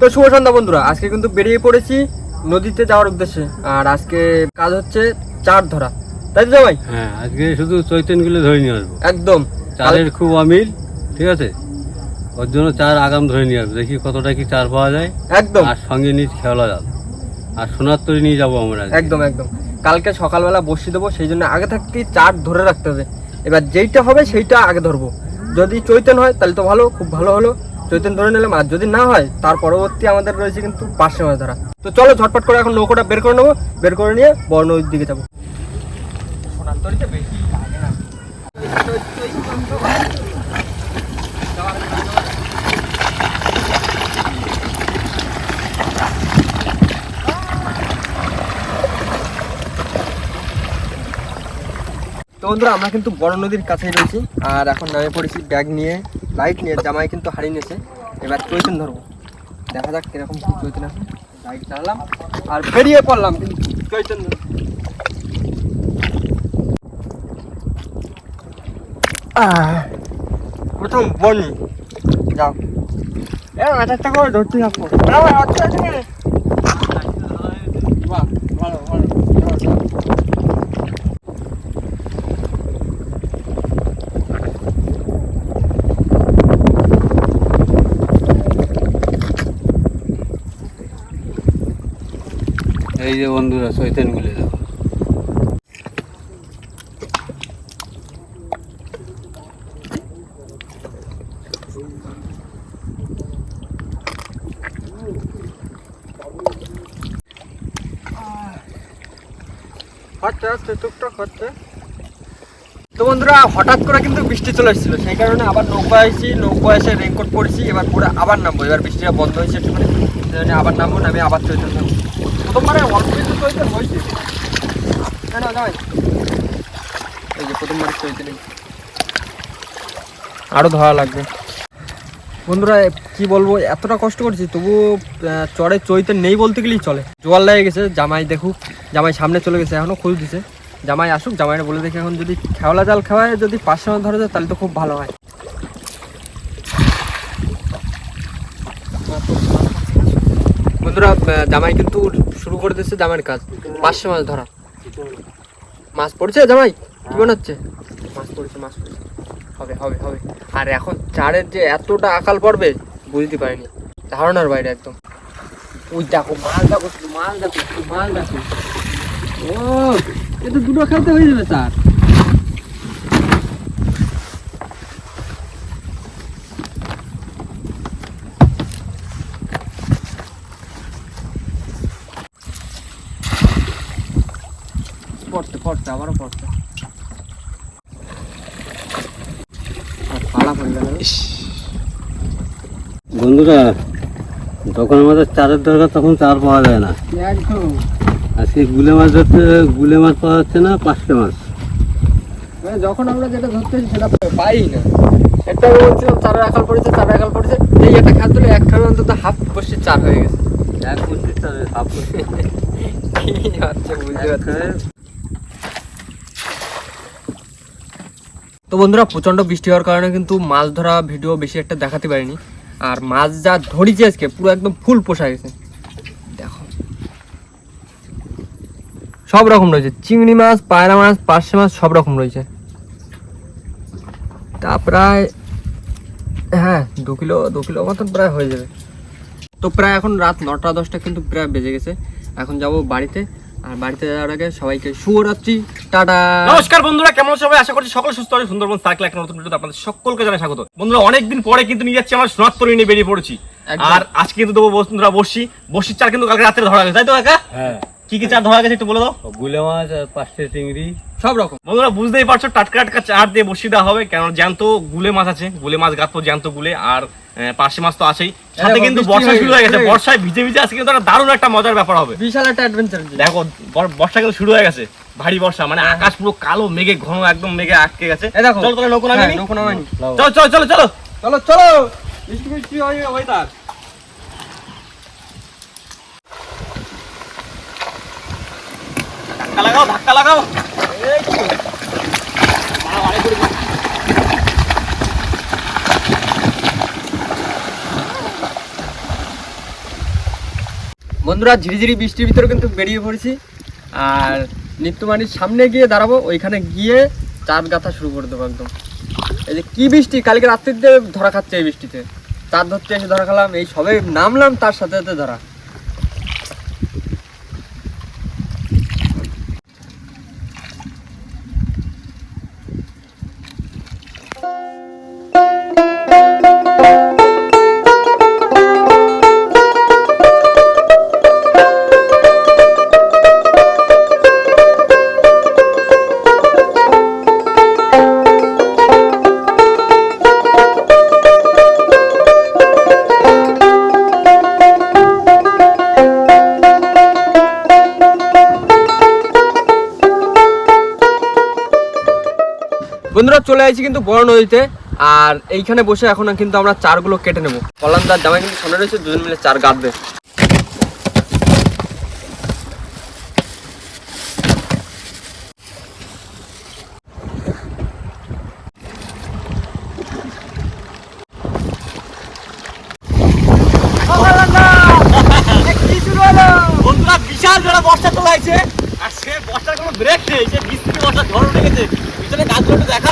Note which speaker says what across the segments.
Speaker 1: তো শুভ সন্ধ্যা বন্ধুরা আজকে কিন্তু বেরিয়ে পড়েছি নদীতে যাওয়ার উদ্দেশ্যে আর আজকে কাজ হচ্ছে চার ধরা। তাই তো জামাই?
Speaker 2: হ্যাঁ আজকে শুধু চৈতনগুলো ধরে নিয়ে আসব।
Speaker 1: একদম।
Speaker 2: চালের খুব অমিল ঠিক আছে? ওর জন্য চার আগাম ধরে নিয়ে আসব। দেখি কতটা কি চার পাওয়া যায়।
Speaker 1: একদম।
Speaker 2: আর সঙ্গে নিয়ে খেলা যাবে আর সোনার তরি নিয়ে যাব আমরা
Speaker 1: একদম একদম। কালকে সকালবেলা বসি দেবো সেই জন্য আগে থাকতেই চার ধরে রাখতে হবে। এবার যেইটা হবে সেইটা আগে ধরবো। যদি চৈতন হয় তাহলে তো ভালো খুব ভালো হলো। চৈতন ধরে নিলাম, আর যদি না হয়, তার পরবর্তী আমাদের রয়েছে কিন্তু পাশে মাছ ধরা। তো চলো ঝটপট করে এখন নৌকোটা বের করে নেব, বের করে নিয়ে বড় নদীর দিকে যাব। তো বন্ধুরা, আমরা কিন্তু বড় নদীর কাছেই রয়েছি আর এখন নামে পড়েছি ব্যাগ নিয়ে লাইট নিয়ে, জামাই কিন্তু হারিয়ে নিয়েছে। এবার চৈতন ধরবো। দেখা যাক কীরকম কি চৈতন আছে লাইট চালালাম আর বেরিয়ে পড়লাম কিন্তু চৈতন প্রথম বনি। যাও। এরকম একটা একটা করে ধরতে থাকব
Speaker 2: এই যে বন্ধুরা চৈতনগুলো দেখো
Speaker 1: হচ্ছে হচ্ছে, টুকটাক হচ্ছে। তো বন্ধুরা, হঠাৎ করে কিন্তু বৃষ্টি চলে এসেছিল। সেই কারণে আবার নৌকা এসেছি নৌকা এসে রেনকোট পরেছি এবার পরে আবার নামবো। এবার বৃষ্টিটা বন্ধ হয়েছে একটুখানি আবার নামবো নামে আবার চৈতন্য প্রথমবারে অল্প হয়েছে না না এই যে প্রথমবারে আরও ধরা লাগবে। বন্ধুরা কি বলব এতটা কষ্ট করছি তবু চরে চৈতে নেই বলতে গেলেই চলে। জোয়ার লেগে গেছে জামাই দেখুক জামাই সামনে চলে গেছে এখনও খুঁজ দিছে। জামাই আসুক জামাইরা বলে দেখি এখন যদি খেওলা জাল খাওয়ায় যদি পাঁচশো মাছ ধরা যায় তাহলে তো খুব ভালো হয়। বন্ধুরা জামাই কিন্তু শুরু করে দিচ্ছে জামাইয়ের কাজ। পাঁচশো মাছ ধরা। মাছ পড়ছে জামাই? কি মনে হচ্ছে? মাছ পড়েছে মাছ হবে হবে হবে। আর এখন চারের যে এতটা আকাল পড়বে, বুঝতে পারিনি। ধারণার বাইরে একদম। ওই দেখো মাছ দেখো মাছ দেখো মাছ দেখো। ও, এ তো দুটো খেলতে হয়ে যাবে, স্যার। পড়তে পড়তে আবারও পড়তে।
Speaker 2: বন্ধুরা যখন আমাদের চারের দরকার তখন চার পাওয়া যায় না। আজকে গুলে মাছ ধরতে গুলে মাছ পাওয়া যাচ্ছে না পাঁচটা মাছ।
Speaker 1: মানে যখন আমরা যেটা ধরতেছি সেটা পাই না। একটা বলছিলাম চারের আকাল পড়েছে চারের আকাল পড়েছে এই একটা খাদ্য এক খাবে অন্তত হাফ বসে চার হয়ে গেছে।
Speaker 2: এক চারের হাফ বছর
Speaker 1: কি হচ্ছে বুঝতে পারছি তো বন্ধুরা, প্রচণ্ড বৃষ্টি হওয়ার কারণে কিন্তু মাছ ধরা ভিডিও বেশি একটা দেখাতে পারিনি। আর মাছ যা ধরিছে আজকে, পুরো একদম ফুল পোষা গেছে। দেখো। সব রকম রয়েছে। চিংড়ি মাছ, পায়রা মাছ, পার্শে মাছ, সব রকম রয়েছে। তা প্রায় হ্যাঁ দু কিলো দু কিলো মতন প্রায় হয়ে যাবে। তো প্রায় এখন রাত নটা দশটা কিন্তু প্রায় বেজে গেছে। এখন যাব বাড়িতে। আর বাড়িতে যাওয়ার আগে সবাইকে শুভরাত্রি টাটা।
Speaker 3: নমস্কার বন্ধুরা কেমন সবাই? আশা করছি সকল সুস্থ আছে। সুন্দরবন সার্কেল একটা নতুন ভিডিওতে আপনাদের সকলকে জানাই স্বাগত। বন্ধুরা অনেকদিন পরে কিন্তু নিয়ে যাচ্ছি আমার সোনাত্তরী নিয়ে বেরিয়ে পড়েছি। আর আজকে কিন্তু দেবো বন্ধুরা বসি। বসির চার কিন্তু কালকে রাত্রে ধরা গেছে তাই তো কাকা?
Speaker 2: হ্যাঁ।
Speaker 3: কি কি চার ধরা গেছে একটু বলে দাও।
Speaker 2: গুলে মাছ আর পাঁচটা চিংড়ি।
Speaker 1: সব রকম।
Speaker 3: বন্ধুরা বুঝতেই পারছ টাটকা টাটকা চার দিয়ে বসিয়ে দেওয়া হবে। কেন জ্যান্ত গুলে মাছ আছে গুলে মাছ গাছ জ্যান্ত গুলে। আর পার্শে মাছ তো আছেই। সাথে কিন্তু বর্ষা শুরু হয়ে গেছে। বর্ষায় ভিজে ভিজে আজকে কিন্তু একটা দারুণ একটা মজার ব্যাপার হবে।
Speaker 1: বিশাল একটা অ্যাডভেঞ্চার
Speaker 3: দেখো বর্ষা কিন্তু শুরু হয়ে গেছে। ভারী বর্ষা মানে আকাশ পুরো কালো মেঘে ঘন একদম মেঘে আটকে গেছে।
Speaker 1: দেখো।
Speaker 3: চলো তাহলে নৌকো
Speaker 1: হ্যাঁ, নৌকো
Speaker 3: চলো চলো চলো চলো
Speaker 1: চলো। চলো বৃষ্টি বৃষ্টি হয় হয় তার।
Speaker 3: ধাক্কা লাগাও ধাক্কা লাগাও। এই। মারা বাড়ি করে দিই।
Speaker 1: বন্ধুরা, ঝিরিঝিরি বৃষ্টির ভিতরে কিন্তু বেরিয়ে পড়েছি। আর নিত্যমানির সামনে গিয়ে দাঁড়াবো, ওইখানে গিয়ে চাঁদ গাথা শুরু করে দেবো একদম। এই যে কী বৃষ্টি, কালকে রাত্রিতে ধরা খাচ্ছে এই বৃষ্টিতে। চাঁদ ধরতে এসে ধরা খেলাম, এই সবে নামলাম, তার সাথে সাথে ধরা। চলে আসছি কিন্তু বড় নদীতে আর এইখানে বসে এখন কিন্তু আমরা চারগুলো কেটে নেব। কলান্দার জামাই কিন্তু সামনে রয়েছে দুজন মিলে চার গাঁদবে
Speaker 3: বন্ধুরা বিশাল জোড়া বর্ষা চলে আসছে আর সে বর্ষার কোনো ব্রেক নেই সে বৃষ্টি বর্ষা ঝড় উঠে গেছে। পিছনে গাছগুলো দেখা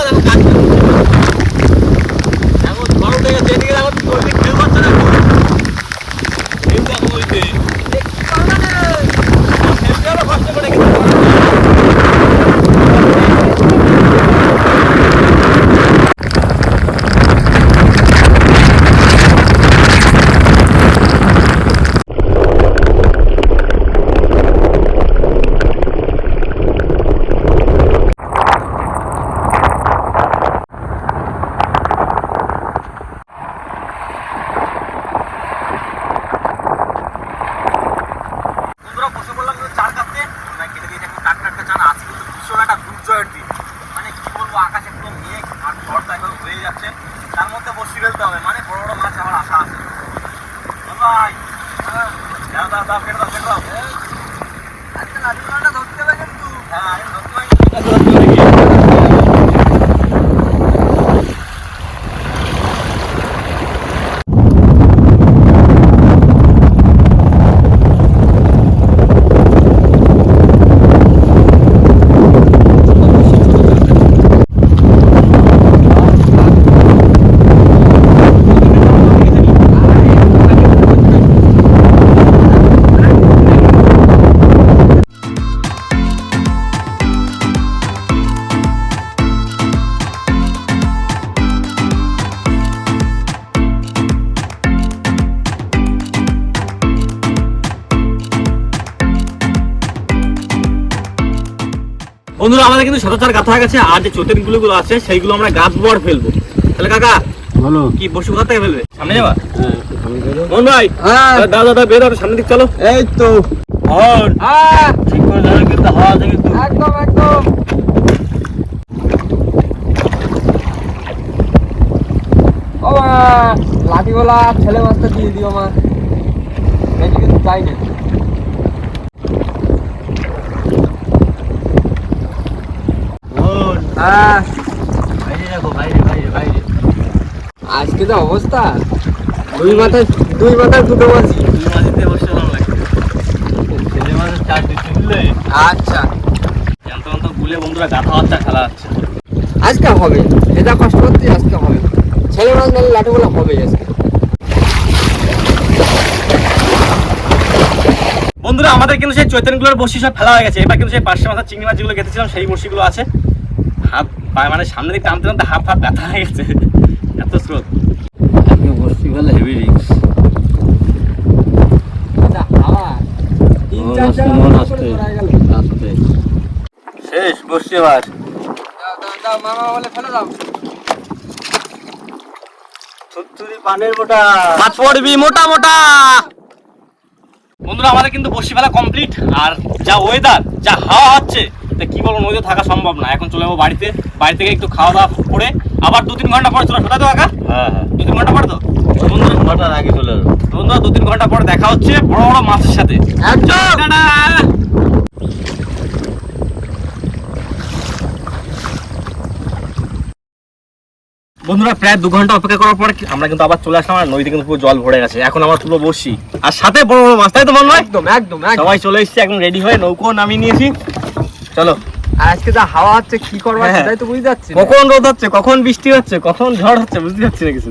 Speaker 3: আমাদের গাথা গেছে আর যে চোতেরগুলো গুলো আছে সেইগুলো আমরা গাছ বড় ফেলব। তাহলে কাকা
Speaker 2: বলো।
Speaker 3: কি বসু কোথা থেকে ফেলবে? সামনে যাবা?
Speaker 2: হ্যাঁ আমি
Speaker 3: ভাই
Speaker 1: হ্যাঁ।
Speaker 3: দাদা দাদা বেরো সামনের দিক চলো।
Speaker 1: এই তো।
Speaker 3: হন
Speaker 1: হ্যাঁ।
Speaker 3: ঠিক করে ধরো কিন্তু হাওয়া আছে
Speaker 1: একদম একদম। ও মা লাঠিওয়ালা ছেলে মাছটা দিয়ে দিও মা। কিন্তু চাই না
Speaker 3: হন
Speaker 1: হ্যাঁ
Speaker 3: বাইরে রাখো বাইরে বাইরে বাইরে
Speaker 1: আজকে তো অবস্থা। দুই মাথায় দুই মাথায় দুটো মাছি
Speaker 3: ছেলে চার দিচ্ছে
Speaker 1: আচ্ছা।
Speaker 3: বন্ধুরা
Speaker 1: হবে। এটা কষ্ট আজকে হবে। ছেলে
Speaker 3: বন্ধুরা, আমাদের কিন্তু সেই চৈতন্যগুলোর বসি সব ফেলা হয়ে গেছে। এবার কিন্তু সেই পাঁচশো মাথা চিংড়ি মাছ যেগুলো কেটেছিলাম সেই বসিগুলো আছে। হাত পায়ে মানে সামনে দিক টানতে টানতে হাত হাত ব্যথা হয়ে গেছে। এত স্রোত।
Speaker 2: আজকে হেভি রিক্স
Speaker 3: শেষ বসছি মাছ পড়বি মোটা মোটা। বন্ধুরা আমাদের কিন্তু বসি ফেলা কমপ্লিট আর যা ওয়েদার যা হাওয়া হচ্ছে কি বলব নদীতে থাকা সম্ভব না। এখন চলে যাব বাড়িতে বাড়ি থেকে একটু খাওয়া দাওয়া করে আবার দু তিন ঘণ্টা পরে চলে শোনাতো কাকা?
Speaker 2: হ্যাঁ
Speaker 3: দু তিন ঘণ্টা পরে তো? বন্ধুরা দু তিন ঘণ্টা পরে দেখা হচ্ছে বড় বড় মাছের সাথে। বন্ধুরা প্রায় দু ঘণ্টা অপেক্ষা করার পর আমরা কিন্তু আবার চলে আসলাম আর নদীতে কিন্তু পুরো জল ভরে গেছে। এখন আমার পুরো বসি আর সাথে বড় বড় মাছ তাই তো বল
Speaker 1: একদম একদম
Speaker 3: সবাই চলে এসছি একদম রেডি হয়ে নৌকো নামিয়ে নিয়েছি। চলো।
Speaker 1: আর আজকে যা হাওয়া হচ্ছে কি করব
Speaker 3: হ্যাঁ।
Speaker 1: সেটাই তো বুঝতে পারছি
Speaker 3: কখন রোদ হচ্ছে কখন বৃষ্টি হচ্ছে কখন ঝড় হচ্ছে বুঝতে পারছি না কিছু।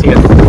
Speaker 3: ঠিক আছে।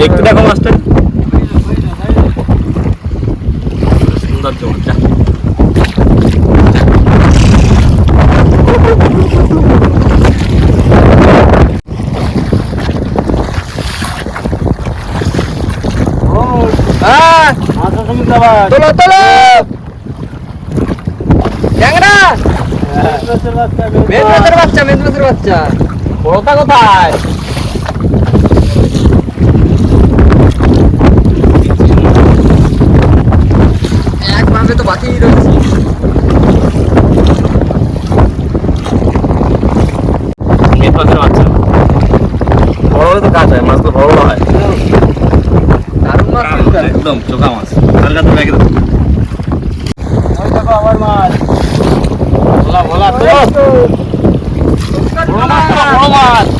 Speaker 3: দেখতে দেখো
Speaker 1: মাস্টার বাচ্চা মেদিনীপুরের বাচ্চা।
Speaker 3: বড়টা কোথায়? মাছের বাচ্চা। বড় বড় তো কাজ হয় মাছ তো বড় বড় হয় একদম চোখা মাছ। হালকা তো একদম দেখো আবার মাছ। ভোলা ভোলা তো। বড় মাছ বড় মাছ।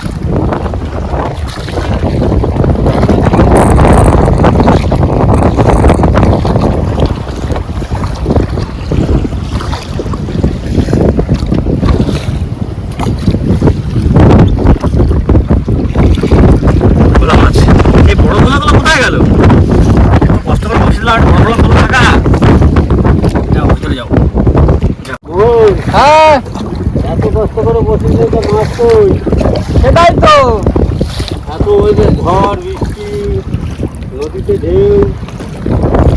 Speaker 3: করে
Speaker 2: তো মাছ কই?
Speaker 1: সেটাই তো।
Speaker 2: এত ওই যে ঝড় বৃষ্টি নদীতে ঢেউ।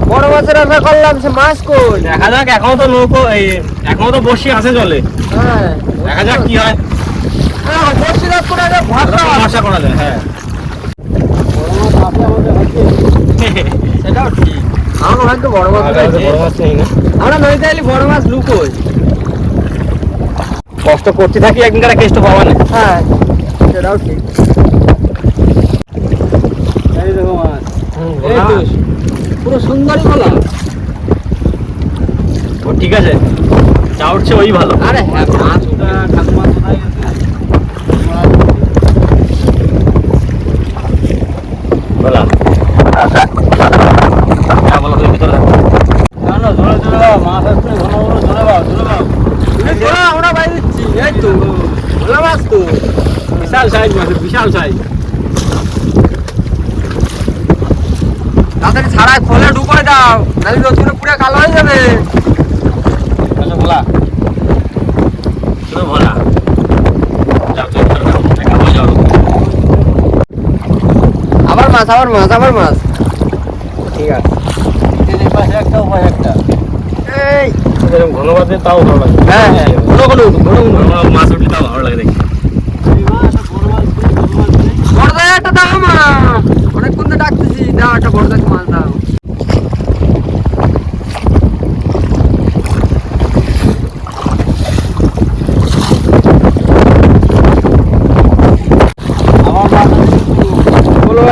Speaker 1: বড় মাছের আশা করলাম সে মাছ কই?
Speaker 3: দেখা যাক এখনও তো নৌকো এই এখনও তো বসি আছে জলে।
Speaker 1: হ্যাঁ
Speaker 3: দেখা যাক কি হয়।
Speaker 1: হ্যাঁ করা
Speaker 3: যায় হ্যাঁ।
Speaker 1: সেটাও ঠিক। আমার বড় আমরা নদীতে বড় মাছ লুকোয়
Speaker 3: কষ্ট করতে থাকি একদিন কারা কেষ্ট পাওয়া না।
Speaker 1: হ্যাঁ। সেটাও ঠিক। পুরো সুন্দরই বলা।
Speaker 3: ও ঠিক আছে। যা উঠছে ওই ভালো।
Speaker 1: আরে হ্যাঁ মাছ
Speaker 2: কোথায়
Speaker 3: বলা। হ্যাঁ বলো তুমি ভিতরে
Speaker 2: না না ধরে ধরে দাও মাছ আসছে ঘন ঘন ধরে দাও ধরে
Speaker 1: তো, আমরা বাইরে এই তো ভোলা মাছ তো।
Speaker 3: বিশাল সাইজ মাছ বিশাল সাইজ।
Speaker 1: তাড়াতাড়ি ছাড়াই খোলে ডুবাই দাও নাহলে রোদ্দুরে পুরো কালো হয়ে যাবে।
Speaker 3: আচ্ছা হয়ে যাও
Speaker 1: আবার মাছ আবার মাছ আবার মাছ।
Speaker 3: ঠিক আছে।
Speaker 2: একটা পাশে একটা।
Speaker 1: এই
Speaker 3: এরকম ঘন তাও ভালো লাগে।
Speaker 1: হ্যাঁ ঘন ঘন ঘন ঘন
Speaker 3: ঘন। মাছ উঠলে তাও ভালো লাগে দেখি
Speaker 2: এই মাছ বড় মাছ বড় মাছ
Speaker 1: বড় দায় একটা দাও আমার অনেকক্ষণ তো ডাকতেছি। দাও একটা বড় দায় মাছ দাও।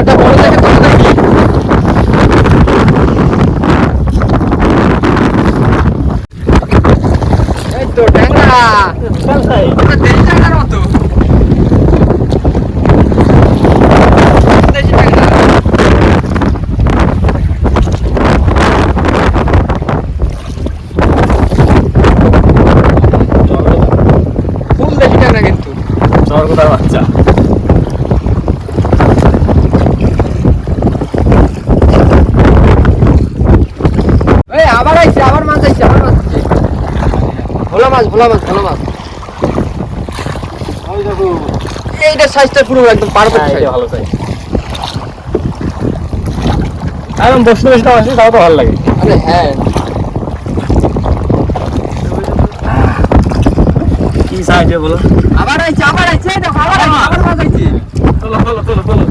Speaker 1: একটা বড় দেখে তুমি দেখি এই তো ট্যাংরা
Speaker 3: বিশাল সাইজ
Speaker 1: ওটা দেশি ট্যাংরার মতো দেশি ট্যাংরা ফুল দেশি ট্যাংরা কিন্তু
Speaker 3: চরকতার বাচ্চা
Speaker 1: এই আবার আইছে আবার মাছ আইছে আবার মাছ আইছে ভোলা মাছ ভোলা মাছ ভোলা মাছ। এইটা সাইজটা পুরো একদম পারফেক্ট
Speaker 3: হ্যাঁ,
Speaker 1: সাইজ
Speaker 3: ভালো সাইজ একদম বসে বসে আসলে তাও তো ভালো লাগে।
Speaker 1: আরে হ্যাঁ।
Speaker 3: কি সাইজ বলো?
Speaker 1: আবার আইছে আবার আইছে দেখো আবার আইছে আবার মাছ আইছে।
Speaker 3: তোলো তোলো তোলো তোলো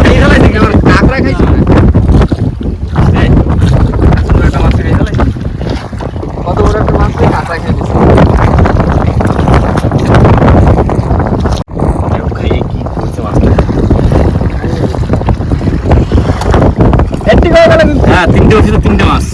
Speaker 3: খাই ফেলাই দেখি আমার?
Speaker 1: কাঁকড়া খাইছো না
Speaker 3: এই, সুন্দর একটা মাছ খাই ফেলাই
Speaker 1: কত বড় একটা মাছ দিয়ে কাঁকড়া খেয়ে দিছে
Speaker 3: খাইয়ে কি করছে মাছটা একটি করে গেল হ্যাঁ তিনটে তিনটে মাছ।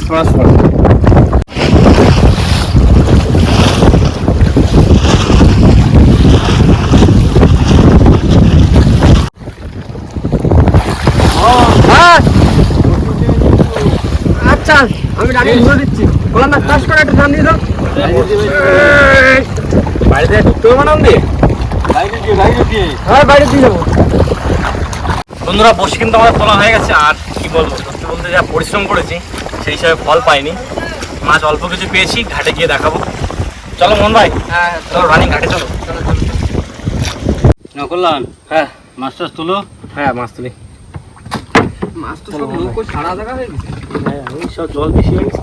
Speaker 1: হ্যাঁ। আচ্ছা আমি দিচ্ছি। বললাম না চাষ করে একটা ধান দিয়ে দাও।
Speaker 3: বাড়িতে দিয়ে
Speaker 1: হ্যাঁ বাইরে দিয়ে যাব।
Speaker 3: বন্ধুরা বসে কিন্তু আমাদের তোলা হয়ে গেছে আর কি বলব? বলতে যা পরিশ্রম করেছি সেই হিসাবে ফল পাইনি। মাছ অল্প কিছু পেয়েছি ঘাটে গিয়ে দেখাবো। চলো মন ভাই
Speaker 1: হ্যাঁ
Speaker 3: চলো রানিং ঘাটে চলো।
Speaker 2: না করলাম
Speaker 3: হ্যাঁ
Speaker 2: মাছ টাছ তুলো।
Speaker 3: হ্যাঁ মাছ তুলি।
Speaker 1: মাছ তো সব লোক সারা জায়গা হয়ে গেছে।
Speaker 3: হ্যাঁ ওই সব জল বেশি হয়ে গেছে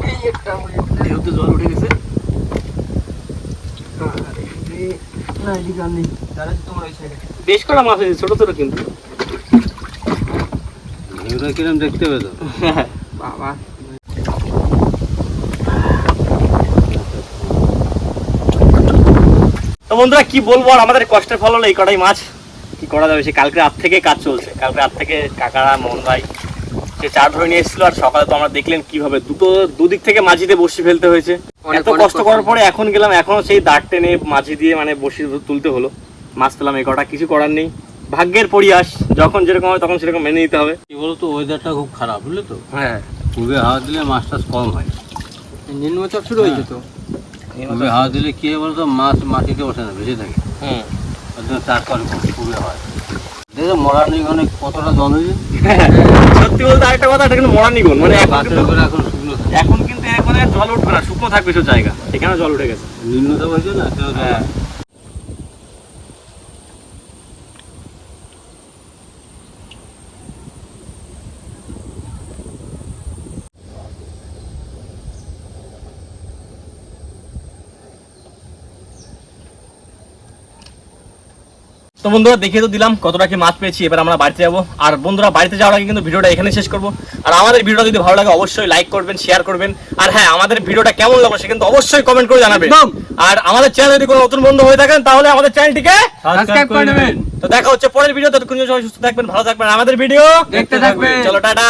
Speaker 3: যেহেতু জল উঠে গেছে।
Speaker 1: ওই
Speaker 3: বেশ করা মাছ হয়েছে ছোট ছোট কিন্তু।
Speaker 2: কিরম দেখতে হবে তো
Speaker 1: বাবা।
Speaker 3: তো বন্ধুরা কি বলব আর আমাদের কষ্টের ফল হলো এই কটাই মাছ। কি করা যাবে? সে কালকে রাত থেকে কাজ চলছে। কালকে রাত থেকে কাকারা মোহন ভাই সে চার ধরে নিয়ে এসেছিল। আর সকালে তো আমরা দেখলেন কীভাবে দুটো দুদিক থেকে মাঝিতে বসি ফেলতে হয়েছে। এত কষ্ট
Speaker 1: কষ্ট।
Speaker 3: করার পরে এখন গেলাম। এখনও সেই দাঁড় টেনে মাঝি দিয়ে মানে বসি তুলতে হলো। মাছ পেলাম এই কটা। কিছু করার নেই। ভাগ্যের পরিহাস যখন যেরকম হয় তখন সেরকম মেনে নিতে হবে।
Speaker 2: কি বলতো ওয়েদারটা খুব খারাপ বুঝলে তো?
Speaker 3: হ্যাঁ।
Speaker 2: পূর্বে হাওয়া দিলে মাছ টাছ কম হয়।
Speaker 1: নিম্নচাপ শুরু হয়েছে তো?
Speaker 2: পূর্বে হাওয়া দিলে কি হয় বলতো মাছ মাটিতে বসে না ভেসে থাকে।
Speaker 3: হুম
Speaker 2: ওর জন্য চাষ করে পূর্বে হয় দেখো মরার নিগনে কতটা জল হয়েছে
Speaker 3: সত্যি বলতে আরেকটা কথা এটা কিন্তু মানে কিন্তু-
Speaker 2: উপরে এখন শুকনো
Speaker 3: এখন কিন্তু এখানে জল উঠবে না শুকনো থাকবে সব জায়গা। এখানে জল উঠে গেছে।
Speaker 2: নিম্নতা হয়েছে না
Speaker 3: হ্যাঁ। তো বন্ধুরা দেখিয়ে তো দিলাম কতটা কি মাছ পেয়েছি। এবার আমরা বাড়িতে যাব। আর বন্ধুরা বাড়িতে যাওয়ার আগে কিন্তু ভিডিওটা এখানে শেষ করব। আর আমাদের ভিডিওটা যদি ভালো লাগে অবশ্যই লাইক করবেন শেয়ার করবেন। আর হ্যাঁ আমাদের ভিডিওটা কেমন লাগল সে কিন্তু অবশ্যই কমেন্ট করে জানাবেন আর আমাদের চ্যানেল যদি কোনো নতুন বন্ধু হয়ে থাকেন তাহলে আমাদের চ্যানেলটিকে
Speaker 1: সাবস্ক্রাইব করে নেবেন।
Speaker 3: তো দেখা হচ্ছে পরের ভিডিও ততক্ষণ সবাই সুস্থ থাকবেন ভালো থাকবেন। আমাদের ভিডিও
Speaker 1: দেখতে থাকবেন।
Speaker 3: চলো
Speaker 1: টাটা।